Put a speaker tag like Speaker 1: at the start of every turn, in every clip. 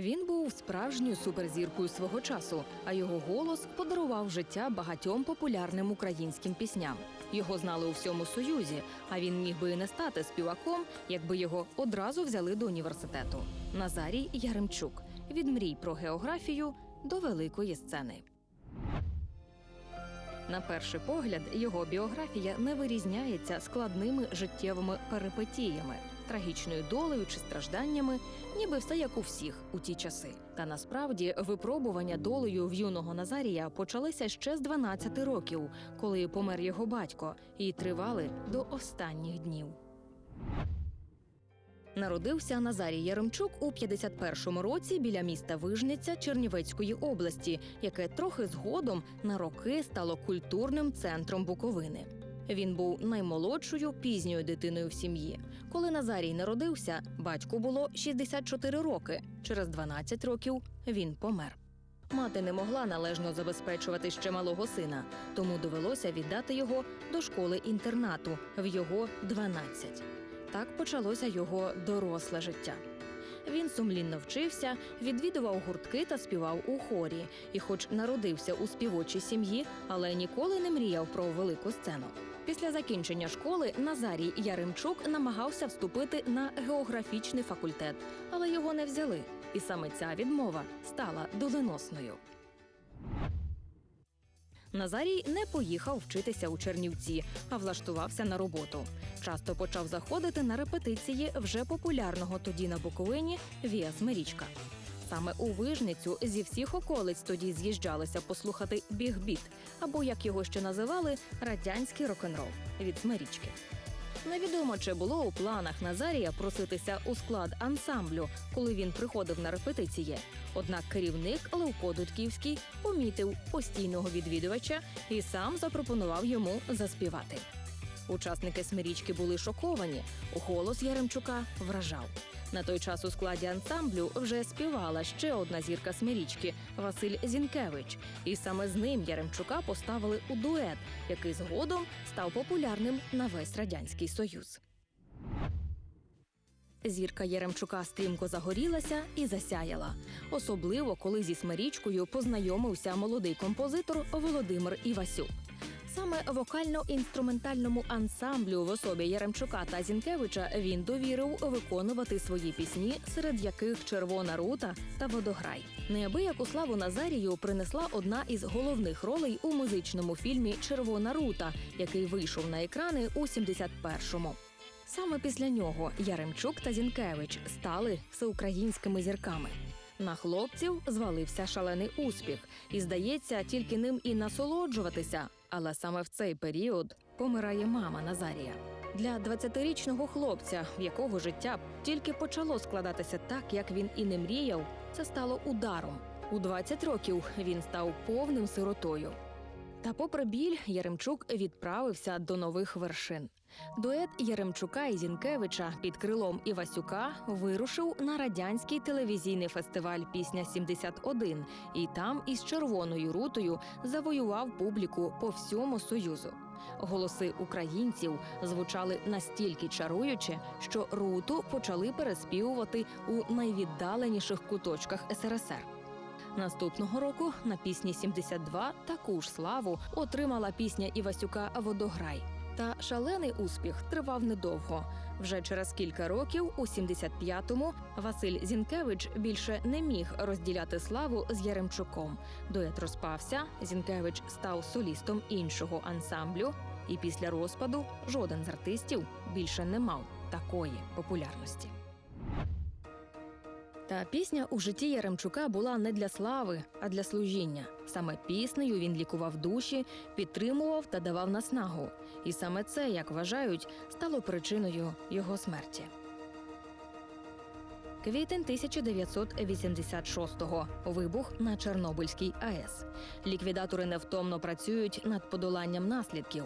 Speaker 1: Він був справжньою суперзіркою свого часу, а його голос подарував життя багатьом популярним українським пісням. Його знали у всьому союзі, а він міг би і не стати співаком, якби його одразу взяли до університету. Назарій Яремчук від мрій про географію до великої сцени. На перший погляд, його біографія не вирізняється складними життєвими перипетіями, трагічною долею чи стражданнями, ніби все як у всіх у ті часи. Та насправді випробування долею в юного Назарія почалися ще з 12 років, коли помер його батько, і тривали до останніх днів. Народився Назарій Яремчук у 51-му році біля міста Вижниця Чернівецької області, яке трохи згодом на роки стало культурним центром Буковини. Він був наймолодшою пізньою дитиною в сім'ї. Коли Назарій народився, батьку було 64 роки. Через 12 років він помер. Мати не могла належно забезпечувати ще малого сина, тому довелося віддати його до школи інтернату в його 12. Так почалося його доросле життя. Він сумлінно вчився, відвідував гуртки та співав у хорі. І, хоч народився у співочій сім'ї, але ніколи не мріяв про велику сцену. Після закінчення школи Назарій Яремчук намагався вступити на географічний факультет, але його не взяли. І саме ця відмова стала доленосною. Назарій не поїхав вчитися у Чернівці, а влаштувався на роботу. Часто почав заходити на репетиції вже популярного тоді на Буковині Віас Мерічка. Саме у Вижницю зі всіх околиць тоді з'їжджалися послухати бігбіт, або як його ще називали, радянський рок-н-рол від Смирічки. Невідомо, чи було у планах Назарія проситися у склад ансамблю, коли він приходив на репетиції. Однак керівник Левко Дудківський помітив постійного відвідувача і сам запропонував йому заспівати. Учасники смирічки були шоковані. Голос Яремчука вражав. На той час у складі ансамблю вже співала ще одна зірка смирічки Василь Зінкевич. І саме з ним Яремчука поставили у дует, який згодом став популярним на весь радянський союз. Зірка Яремчука стрімко загорілася і засяяла, особливо коли зі смирічкою познайомився молодий композитор Володимир Івасюк. Саме вокально-інструментальному ансамблю в особі Яремчука та Зінкевича він довірив виконувати свої пісні, серед яких Червона рута та Водограй. Неабияку славу Назарію принесла одна із головних ролей у музичному фільмі Червона рута, який вийшов на екрани у 71-му. Саме після нього Яремчук та Зінкевич стали всеукраїнськими зірками. На хлопців звалився шалений успіх, і здається, тільки ним і насолоджуватися. Але саме в цей період помирає мама Назарія. Для 20-річного хлопця, в якого життя тільки почало складатися так, як він і не мріяв, це стало ударом. У 20 років він став повним сиротою. Та, попри біль, Яремчук відправився до нових вершин. Дует Яремчука і Зінкевича під крилом Івасюка вирушив на радянський телевізійний фестиваль Пісня 71 і там із червоною рутою завоював публіку по всьому союзу. Голоси українців звучали настільки чаруюче, що руту почали переспівувати у найвіддаленіших куточках СРСР. Наступного року на пісні 72 таку ж славу отримала пісня Івасюка Водограй. Та шалений успіх тривав недовго. Вже через кілька років, у 75-му, Василь Зінкевич більше не міг розділяти славу з Яремчуком. Дует розпався. Зінкевич став солістом іншого ансамблю, і після розпаду жоден з артистів більше не мав такої популярності. Та пісня у житті Яремчука була не для слави, а для служіння. Саме піснею він лікував душі, підтримував та давав наснагу. І саме це, як вважають, стало причиною його смерті. Квітень 1986-го. Вибух на Чорнобильській АЕС. Ліквідатори невтомно працюють над подоланням наслідків.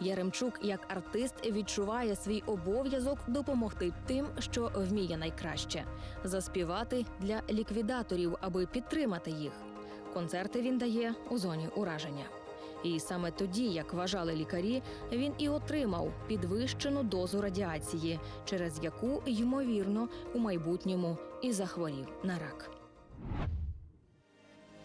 Speaker 1: Яремчук, як артист, відчуває свій обов'язок допомогти тим, що вміє найкраще заспівати для ліквідаторів, аби підтримати їх. Концерти він дає у зоні ураження. І саме тоді, як вважали лікарі, він і отримав підвищену дозу радіації, через яку ймовірно у майбутньому і захворів на рак.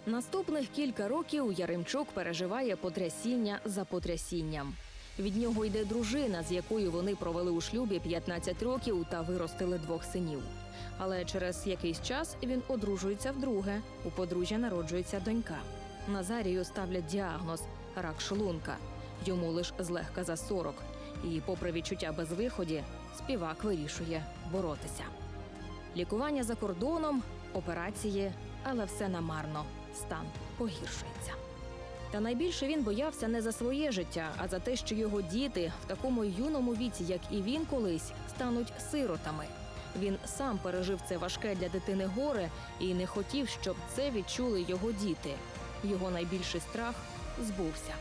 Speaker 1: Наступних кілька років Яремчук переживає потрясіння за потрясінням. Від нього йде дружина, з якою вони провели у шлюбі 15 років та виростили двох синів. Але через якийсь час він одружується вдруге. У подружжя народжується донька. Назарію ставлять діагноз рак шлунка. Йому лиш злегка за 40. І, попри відчуття безвиході, співак вирішує боротися. Лікування за кордоном, операції, але все намарно. Стан погіршується. Та найбільше він боявся не за своє життя, а за те, що його діти в такому юному віці, як і він колись, стануть сиротами. Він сам пережив це важке для дитини горе і не хотів, щоб це відчули його діти. Його найбільший страх збувся.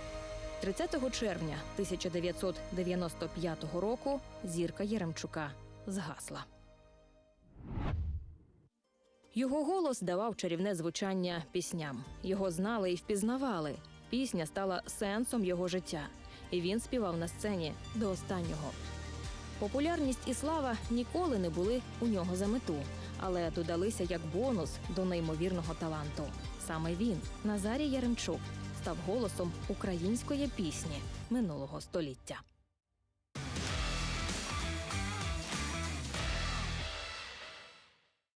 Speaker 1: 30 червня 1995 року зірка Єремчука згасла. Його голос давав чарівне звучання пісням. Його знали і впізнавали. Пісня стала сенсом його життя, і він співав на сцені до останнього. Популярність і слава ніколи не були у нього за мету, але додалися як бонус до неймовірного таланту. Саме він, Назарій Яремчук, став голосом української пісні минулого століття.